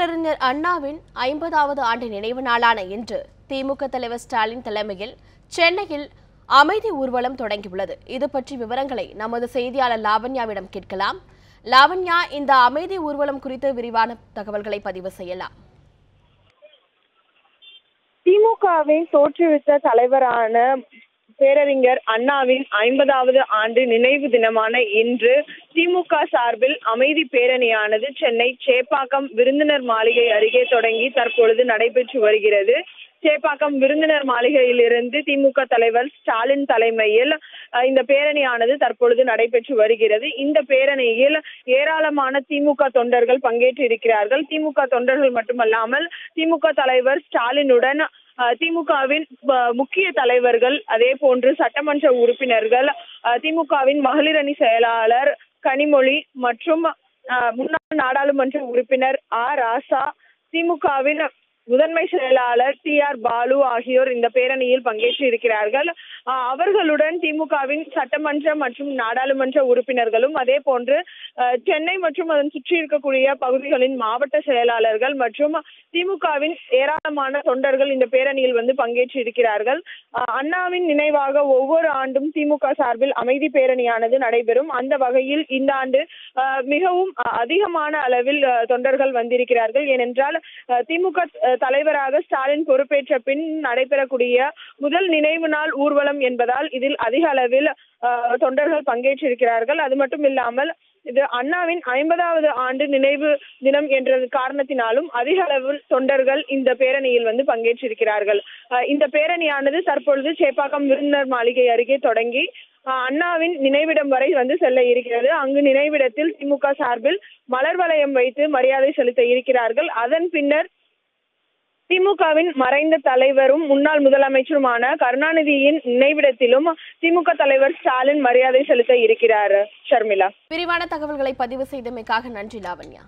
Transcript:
பேரறிஞர் அண்ணாவின் ஐம்பதாவது ஆண்டு நினைவு நாளான இன்று திமுக தலைவர் ஸ்டாலின் தலைமையில் சென்னையில் அமைதி ஊர்வலம் தொடங்கியுள்ளது. இது பற்றி விவரங்களை நமது செய்தியாளர் லாவண்யாவிடம் கேட்கலாம். லாவண்யா இந்த அமைதி ஊர்வலம் குறித்து விரிவான தகவல்களை பதிவு செய்யலாம். திமுகவை தோற்றுவித்த தலைவரான பேரறிஞர் அண்ணாவின் ஐம்பதாவது ஆண்டு நினைவு தினமான இன்று திமுக சார்பில் அமைதி பேரணியானது சென்னை சேப்பாக்கம் விருந்தினர் மாளிகை அருகே தொடங்கி தற்பொழுது நடைபெற்று வருகிறது. சேப்பாக்கம் விருந்தினர் மாளிகையிலிருந்து திமுக தலைவர் ஸ்டாலின் தலைமையில் அஹ், இந்த பேரணியானது தற்பொழுது நடைபெற்று வருகிறது. இந்த பேரணியில் ஏராளமான திமுக தொண்டர்கள் பங்கேற்று இருக்கிறார்கள் திமுக தொண்டர்கள் மட்டுமல்லாமல் திமுக தலைவர் ஸ்டாலினுடன் திமுகவின் முக்கிய தலைவர்கள் அதே போன்று சட்டமன்ற உறுப்பினர்கள் திமுகவின் மகளிர் அணி செயலாளர் கனிமொழி மற்றும் முன்னாள் நாடாளுமன்ற உறுப்பினர் ஆ ராசா திமுகவின் முதன்மை செயலாளர் டி ஆர் பாலு ஆகியோர் இந்த பேரணியில் பங்கேற்று இருக்கிறார்கள் அவர்களுடன் திமுகவின் சட்டமன்ற மற்றும் நாடாளுமன்ற உறுப்பினர்களும் அதே போன்று சென்னை மற்றும் அதன் சுற்றி இருக்கக்கூடிய பகுதிகளின் மாவட்ட செயலாளர்கள் மற்றும் திமுகவின் ஏராளமான தொண்டர்கள் இந்த பேரணியில் வந்து பங்கேற்று இருக்கிறார்கள். அண்ணாவின் நினைவாக ஒவ்வொரு ஆண்டும் திமுக சார்பில் அமைதி பேரணியானது நடைபெறும். அந்த வகையில் இந்த ஆண்டு மிகவும் அதிகமான அளவில் தொண்டர்கள் வந்திருக்கிறார்கள். ஏனென்றால் திமுக தலைவராக ஸ்டாலின் பொறுப்பேற்ற பின் நடைபெறக்கூடிய முதல் நினைவு நாள் ஊர்வலம் என்பதால் இதில் அதிக அளவில் தொண்டர்கள் பங்கேற்றிருக்கிறார்கள். அது மட்டும் இல்லாமல் இது அண்ணாவின் ஐம்பதாவது ஆண்டு நினைவு தினம் என்ற காரணத்தினாலும் அதிக அளவில் தொண்டர்கள் இந்த பேரணியில் வந்து பங்கேற்றிருக்கிறார்கள். அஹ், இந்த பேரணியானது தற்பொழுது சேப்பாக்கம் விருந்தினர் மாளிகை அருகே தொடங்கி அஹ், அண்ணாவின் நினைவிடம் வரை வந்து செல்ல இருக்கிறது. அங்கு நினைவிடத்தில் திமுக சார்பில் மலர் வளையம் வைத்து மரியாதை செலுத்த இருக்கிறார்கள். அதன் பின்னர் திமுகவின் மறைந்த தலைவரும் முன்னாள் முதலமைச்சருமான கருணாநிதியின் நினைவிடத்திலும் திமுக தலைவர் ஸ்டாலின் மரியாதை செலுத்த இருக்கிறார் ஷர்மிளா. விரிவான தகவல்களை பதிவு செய்தமைக்காக நன்றி லாவண்யா.